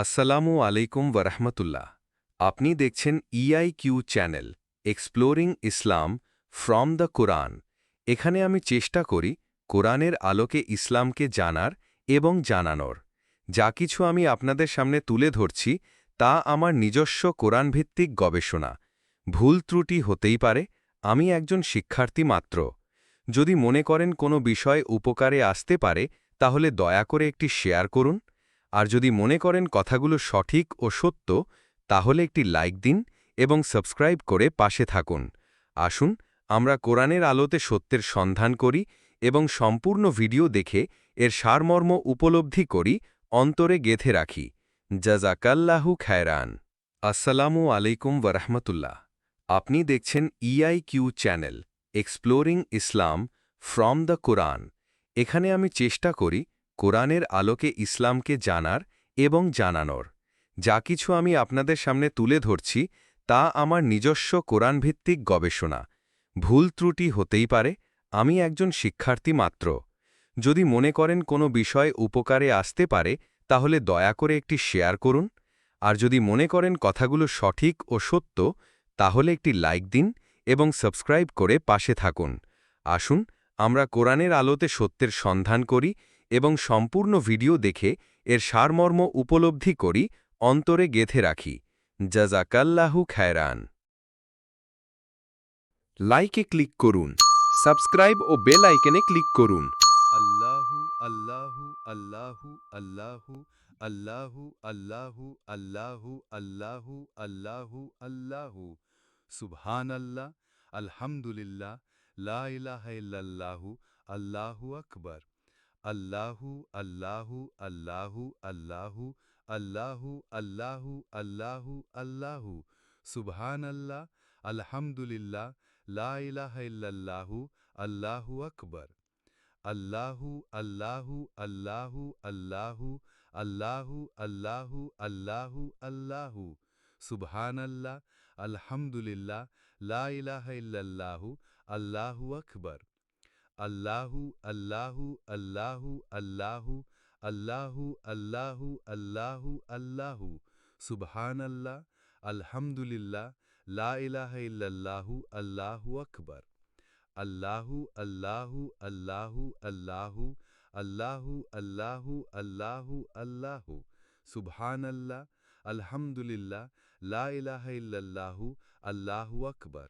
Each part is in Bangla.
আসসালামু আলাইকুম ওরহমতুল্লাহ আপনি দেখছেন E I Q channel exploring Islam from the Quran এখানে আমি চেষ্টা করি কোরআনের আলোকে ইসলামকে জানার এবং জানানোর। যা কিছু আমি আপনাদের সামনে তুলে ধরছি তা আমার নিজস্ব কোরআনভিত্তিক গবেষণা। ভুল ত্রুটি হতেই পারে, আমি একজন শিক্ষার্থী মাত্র। যদি মনে করেন কোনো বিষয় উপকারে আসতে পারে, তাহলে দয়া করে একটি শেয়ার করুন। আর যদি মনে করেন কথাগুলো সঠিক ও সত্য, তাহলে একটি লাইক দিন এবং সাবস্ক্রাইব করে পাশে থাকুন। আসুন, আমরা কোরআনের আলোতে সত্যের সন্ধান করি এবং সম্পূর্ণ ভিডিও দেখে এর সারমর্ম উপলব্ধি করি, অন্তরে গেথে রাখি। জাজাকাল্লাহু খায়রান। আসসালামু আলাইকুম ওরহমতুল্লাহ আপনি দেখছেন E I Q channel exploring Islam from the Quran এখানে আমি চেষ্টা করি কোরআনের আলোকে ইসলামকে জানার এবং জানানোর। যা কিছু আমি আপনাদের সামনে তুলে ধরছি, তা আমার নিজস্ব কোরআনভিত্তিক গবেষণা। ভুল ত্রুটি হতেই পারে, আমি একজন শিক্ষার্থী মাত্র। যদি মনে করেন কোনো বিষয় উপকারে আসতে পারে, তাহলে দয়া করে একটি শেয়ার করুন। আর যদি মনে করেন কথাগুলো সঠিক ও সত্য, তাহলে একটি লাইক দিন এবং সাবস্ক্রাইব করে পাশে থাকুন। আসুন, আমরা কোরআনের আলোতে সত্যের সন্ধান করি এবং সম্পূর্ণ ভিডিও দেখে এর সারমর্ম উপলব্ধি করি, অন্তরে গেথে রাখি। জাজাকাল্লাহু খায়রান। লাইকে ক্লিক করুন, সাবস্ক্রাইব ও বেল আইকনে ক্লিক করুন। আল্লাহু আল্লাহু আল্লাহু আল্লাহু আল্লাহু আল্লাহু আল্লাহু আল্লাহু আল্লাহু আল্লাহু। সুবহান আল্লাহ আলহামদুলিল্লাহ, লা ইলাহা ইল্লাল্লাহু, আল্লাহু আকবার। আল্লাহু আল্লাহু আল্লাহু আল্লাহু আল্লাহু আল্লাহু আল্লাহু আল্লাহু সুবহান আল্লাহ আলহামদুলিল্লাহ লা ইলাহা ইল্লাল্লাহু আল্লাহু আকবার আল্লাহু আল্লাহু আল্লাহু আল্লাহু আল্লাহু আল্লাহু আল্লাহু আল্লাহু সুবহান আল্লাহ আলহামদুলিল্লাহ লা ইলাহা ইল্লাল্লাহু আল্লাহু আকবার আল্লাহু আল্লাহু আল্লাহু আল্লাহু আল্লাহু আল্লাহু আল্লাহু আল্লাহু সুবহান আল্লাহ আলহামদুলিল্লাহ লা ইলাহা ইল্লাল্লাহু আল্লাহু আকবার আল্লাহু আল্লাহু আল্লাহু আল্লাহু আল্লাহু আল্লাহু আল্লাহু আল্লাহু সুবহান আল্লাহ আলহামদুলিল্লাহ লা ইলাহা ইল্লাল্লাহু আল্লাহু আকবার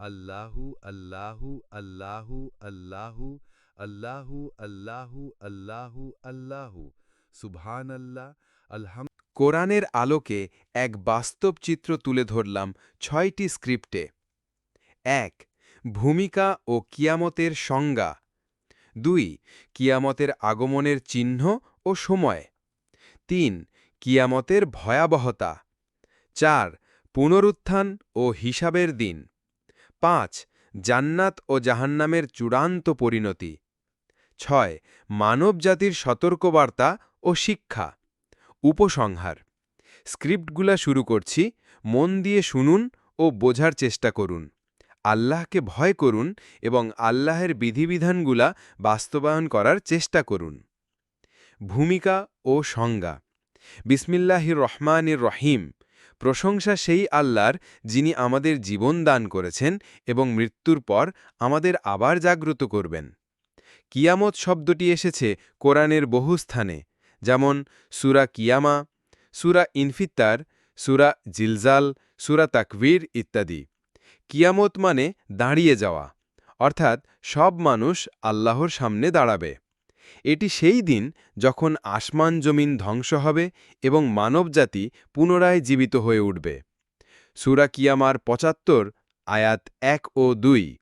আল্লাহু আল্লাহু আল্লাহু আল্লাহু আল্লাহু আল্লাহু আল্লাহু আল্লাহু। সুবহান আল্লাহ আলহাম কোরআনের আলোকে এক বাস্তব চিত্র তুলে ধরলাম ছয়টি স্ক্রিপ্টে। এক, ভূমিকা ও কিয়ামতের সংজ্ঞা। দুই, কিয়ামতের আগমনের চিহ্ন ও সময়। তিন, কিয়ামতের ভয়াবহতা। চার, পুনরুত্থান ও হিসাবের দিন। পাঁচ, জান্নাত ও জাহান্নামের চূড়ান্ত পরিণতি। ছয়, মানবজাতির সতর্কবার্তা ও শিক্ষা। উপসংহার। স্ক্রিপ্টগুলা শুরু করছি, মন দিয়ে শুনুন ও বোঝার চেষ্টা করুন। আল্লাহকে ভয় করুন এবং আল্লাহের বিধিবিধানগুলা বাস্তবায়ন করার চেষ্টা করুন। ভূমিকা ও সংজ্ঞা। বিসমিল্লাহির রহমানির রহিম। প্রশংসা সেই আল্লাহর, যিনি আমাদের জীবন দান করেছেন এবং মৃত্যুর পর আমাদের আবার জাগ্রত করবেন। কিয়ামত শব্দটি এসেছে কোরআনের বহু স্থানে, যেমন সুরা কিয়ামা, সুরা ইনফিত্তার, সুরা জিলজাল, সুরা তাকবীর ইত্যাদি। কিয়ামত মানে দাঁড়িয়ে যাওয়া, অর্থাৎ সব মানুষ আল্লাহর সামনে দাঁড়াবে। এটি সেই দিন যখন আসমান জমিন ধ্বংস হবে এবং মানবজাতি পুনরায় জীবিত হয়ে উঠবে। সুরা কিয়ামার পঁচাত্তর, আয়াত এক ও দুই।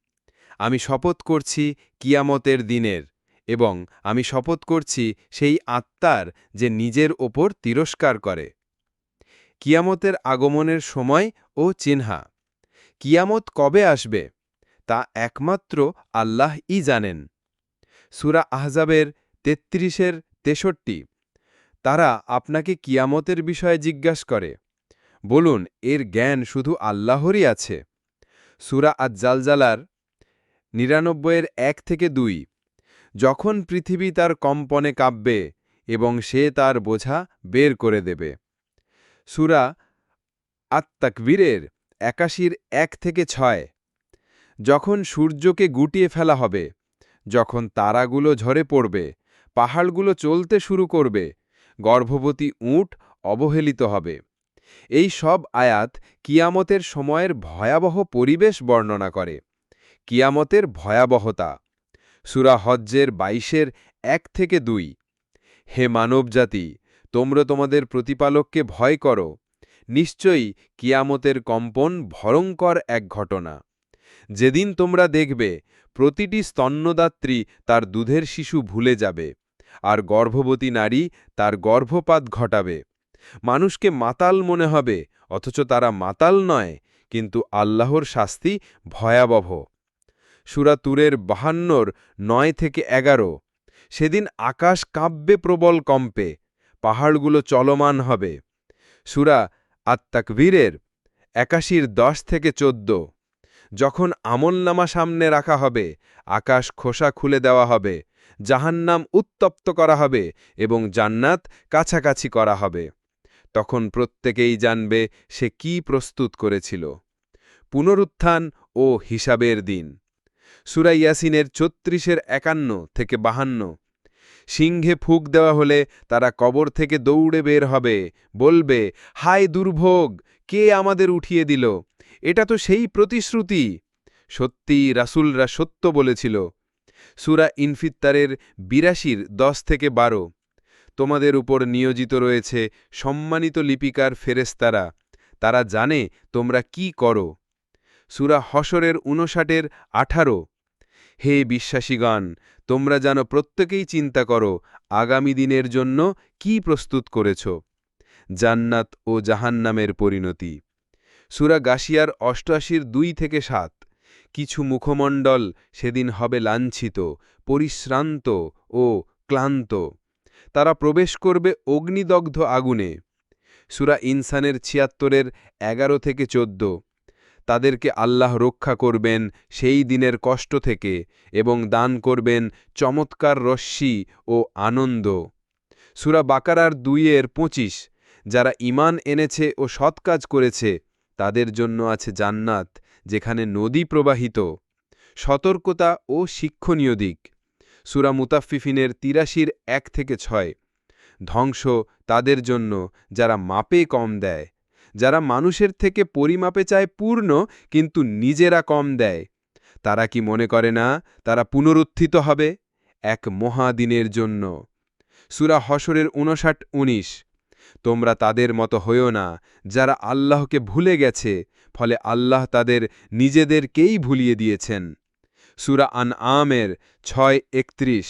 আমি শপথ করছি কিয়ামতের দিনের এবং আমি শপথ করছি সেই আত্মার যে নিজের ওপর তিরস্কার করে। কিয়ামতের আগমনের সময় ও চিহ্না। কিয়ামত কবে আসবে তা একমাত্র আল্লাহ ই জানেন। সুরা আহজাবের তেত্রিশের তেষট্টি। তারা আপনাকে কিয়ামতের বিষয়ে জিজ্ঞাস করে, বলুন, এর জ্ঞান শুধু আল্লাহরই আছে? সুরা আজ আজ্জালজালার নিরানব্বইয়ের এক থেকে দুই। যখন পৃথিবী তার কম্পনে কাঁপবে এবং সে তার বোঝা বের করে দেবে। সুরা আত্মাকবীরের একাশির এক থেকে ছয়। যখন সূর্যকে গুটিয়ে ফেলা হবে যখন তারাগুলো ঝরে পড়বে, পাহাড়গুলো চলতে শুরু করবে, গর্ভবতী উঁট অবহেলিত হবে। এই সব আয়াত কিয়ামতের সময়ের ভয়াবহ পরিবেশ বর্ণনা করে। কিয়ামতের ভয়াবহতা। সুরা হজ্জের বাইশের এক থেকে দুই। হে মানবজাতি, তোমরা তোমাদের প্রতিপালককে ভয় করো। নিশ্চয়ই কিয়ামতের কম্পন ভয়ঙ্কর এক ঘটনা। যেদিন তোমরা দেখবে, প্রতিটি স্তন্যদাত্রী তার দুধের শিশু ভুলে যাবে, আর গর্ভবতী নারী তার গর্ভপাত ঘটাবে। মানুষকে মাতাল মনে হবে, অথচ তারা মাতাল নয়, কিন্তু আল্লাহর শাস্তি ভয়াবহ। সুরা তুরের বাহান্নর নয় থেকে এগারো, সেদিন আকাশ কাব্যে প্রবল কম্পে, পাহাড়গুলো চলমান হবে। সুরা আত্মাকবীরের একাশির দশ থেকে চোদ্দ। যখন আমলনামা সামনে রাখা হবে, আকাশ খোসা খুলে দেওয়া হবে, জাহান্নাম উত্তপ্ত করা হবে এবং জান্নাত কাছাকাছি করা হবে। তখন প্রত্যেকেই জানবে সে কি প্রস্তুত করেছিল। পুনরুত্থান ও হিসাবের দিন। সুরা ইয়াসিনের ছত্রিশের একান্ন থেকে বাহান্ন। সিংহে ফুক দেওয়া হলে তারা কবর থেকে দৌড়ে বের হবে। বলবে, হায় দুর্ভোগ! কে আমাদের উঠিয়ে দিল? এটা তো সেই প্রতিশ্রুতি। সত্যি রাসুলরা সত্য বলেছিল। সুরা ইনফিত্তারের বিরাশির দশ থেকে বারো। তোমাদের উপর নিয়োজিত রয়েছে সম্মানিত লিপিকার ফেরেস্তারা তারা জানে তোমরা কি করো। সুরা হসরের উনষাটের আঠারো। হে বিশ্বাসীগণ, তোমরা যেন প্রত্যেকেই চিন্তা করো, আগামী দিনের জন্য কি প্রস্তুত করেছ? জান্নাত ও জাহান্নামের পরিণতি। সুরা গাশিয়ার অষ্টআশির দুই থেকে সাত। কিছু মুখমণ্ডল সেদিন হবে লাঞ্ছিত, পরিশ্রান্ত ও ক্লান্ত। তারা প্রবেশ করবে অগ্নিদগ্ধ আগুনে। সুরা ইনসানের ছিয়াত্তরের এগারো থেকে চোদ্দ। তাদেরকে আল্লাহ রক্ষা করবেন সেই দিনের কষ্ট থেকে এবং দান করবেন চমৎকার রশ্মি ও আনন্দ। সুরা বাকারার দুইয়ের পঁচিশ, যারা ইমান এনেছে ও সৎ কাজ করেছে তাদের জন্য আছে জান্নাত, যেখানে নদী প্রবাহিত। সতর্কতা ও শিক্ষণীয় দিক। সুরা মুতাফিফিনের তিরাশির এক থেকে ছয়। ধ্বংস তাদের জন্য, যারা মাপে কম দেয়। যারা মানুষের থেকে পরিমাপে চায় পূর্ণ, কিন্তু নিজেরা কম দেয়। তারা কি মনে করে না, তারা পুনরুত্থিত হবে? এক মহাদিনের জন্য। সুরা হসরের উনষাট উনিশ তোমরা তাদের মতো হইও না, যারা আল্লাহকে ভুলে গেছে, ফলে আল্লাহ তাদের নিজেদেরকেই ভুলিয়ে দিয়েছেন। সুরা আন আমের ছয় একত্রিশ,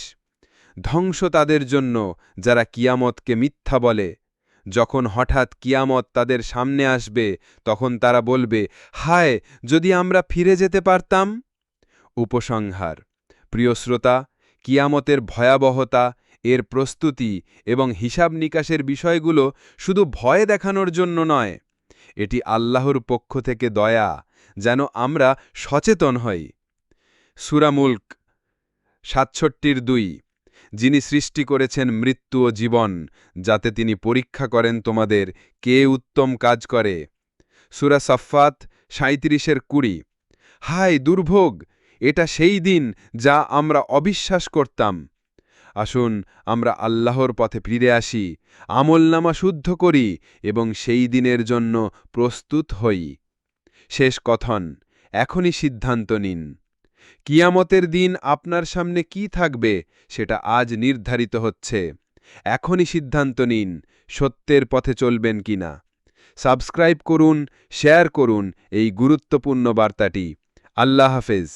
ধ্বংস তাদের জন্য, যারা কিয়ামতকে মিথ্যা বলে। যখন হঠাৎ কিয়ামত তাদের সামনে আসবে, তখন তারা বলবে, হায়, যদি আমরা ফিরে যেতে পারতাম? উপসংহার, প্রিয় শ্রোতা, কিয়ামতের ভয়াবহতা এর প্রস্তুতি এবং হিসাব নিকাশের বিষয়গুলো শুধু ভয় দেখানোর জন্য নয়। এটি আল্লাহর পক্ষ থেকে দয়া, যেন আমরা সচেতন হই। সুরামুল্ক সাতষট্টির দুই, যিনি সৃষ্টি করেছেন মৃত্যু ও জীবন, যাতে তিনি পরীক্ষা করেন তোমাদের কে উত্তম কাজ করে। সুরা সাফাত সাঁত্রিশের কুড়ি, হায় দুর্ভোগ, এটা সেই দিন যা আমরা অবিশ্বাস করতাম। আসুন, আমরা আল্লাহর পথে ফিরে আসি, আমলনামা শুদ্ধ করি এবং সেই দিনের জন্য প্রস্তুত হই। শেষ কথন, এখনই সিদ্ধান্ত নিন। কিয়ামতের দিন আপনার সামনে কি থাকবে সেটা আজ নির্ধারিত হচ্ছে। এখনই সিদ্ধান্ত নিন, সত্যের পথে চলবেন কিনা সাবস্ক্রাইব করুন, শেয়ার করুন এই গুরুত্বপূর্ণ বার্তাটি। আল্লাহ হাফেজ।